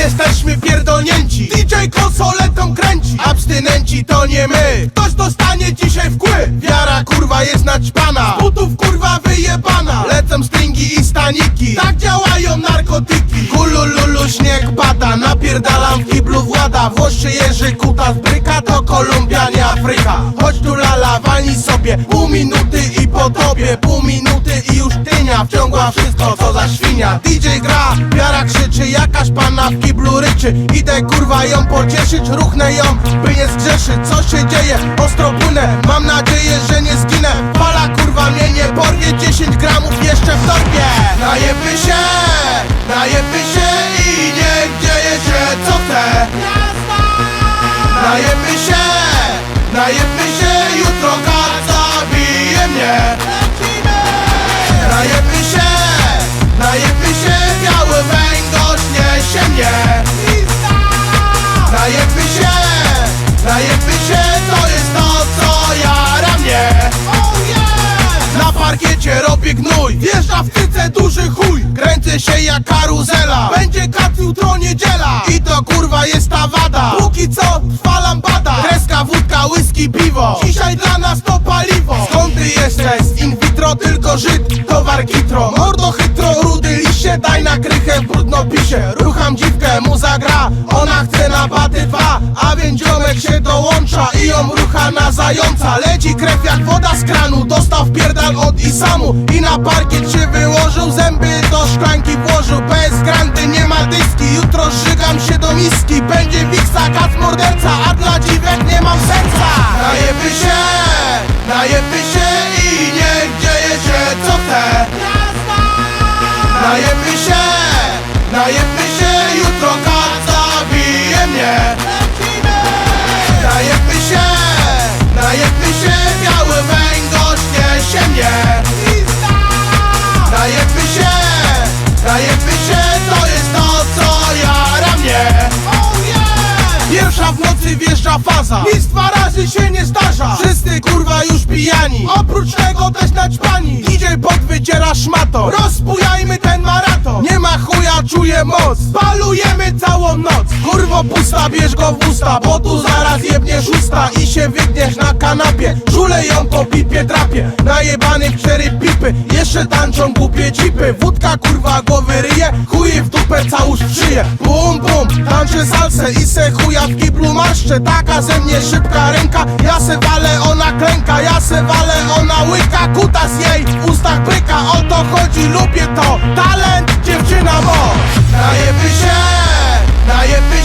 jesteśmy pierdolnięci. DJ konsoletą kręci. Abstynenci to nie my. Ktoś dostanie dzisiaj w kły. Wiara kurwa jest naćpana Z butów kurwa wyjebana. Lecą stringi i staniki. Tak działają narkotyki. Kulululu śnieg pada. Napierdalam w kiblu włada. Włoszczy Jerzy Kuta z bryka. To Kolumbia nie Afryka. Chodź tu lala sobie Pół minuty i po tobie Pół minuty i już tynia Wciągła wszystko co za świnia. DJ gra, wiara krzyczy Jakaś panna w kiblu ryczy Idę kurwa ją pocieszyć Ruchnę ją, by nie zgrzeszyć. Co się dzieje? Ostro płynę Mam nadzieję, że nie zginę tyce duży chuj. Kręcę się jak karuzela. Będzie kat jutro niedziela. I to kurwa jest ta wada. Póki co trwa lambada Kreska, wódka, whisky, piwo. Dzisiaj dla nas to paliwo. Skąd ty jesteś? Z tylko Żyd Towar gitro. Mordo chytro, rudy liście Daj na krychę w brudnopisie. Rucham dziwkę, mu zagra Ona chce na baty dwa. A więc się dołącza I ją rucha na zająca. Leci krew jak woda z kranu Dostał pierdal od Isamu. I na parkiet się wyłożył Zęby do szklanki włożył. Bez granty nie ma dyski. Jutro żygam się do miski Będzie wiksa, kac morderca mnie Najeby się, najeby się To jest to co jara mnie Pierwsza w nocy wjeżdża faza. Nic dwa razy się nie zdarza. Wszyscy kurwa już pijani. Oprócz tego też naćpani. DJ pod wyciera szmato. Nie czuję moc. Palujemy całą noc. Kurwo pusta, bierz go w usta Bo tu zaraz jebniesz usta I się wygniesz na kanapie. Żule ją po pipie drapie. Najebany cztery pipy Jeszcze tańczą głupie cipy. Wódka kurwa głowy ryje Chuj w dupę całusz w szyję Bum bum, tańczę salsę I se chuja w kiblu marszczę Taka ze mnie szybka ręka Ja se walę, ona klęka Ja se walę, ona łyka. Kutas jej w ustach bryka O to chodzi, lubię to. Tak I am.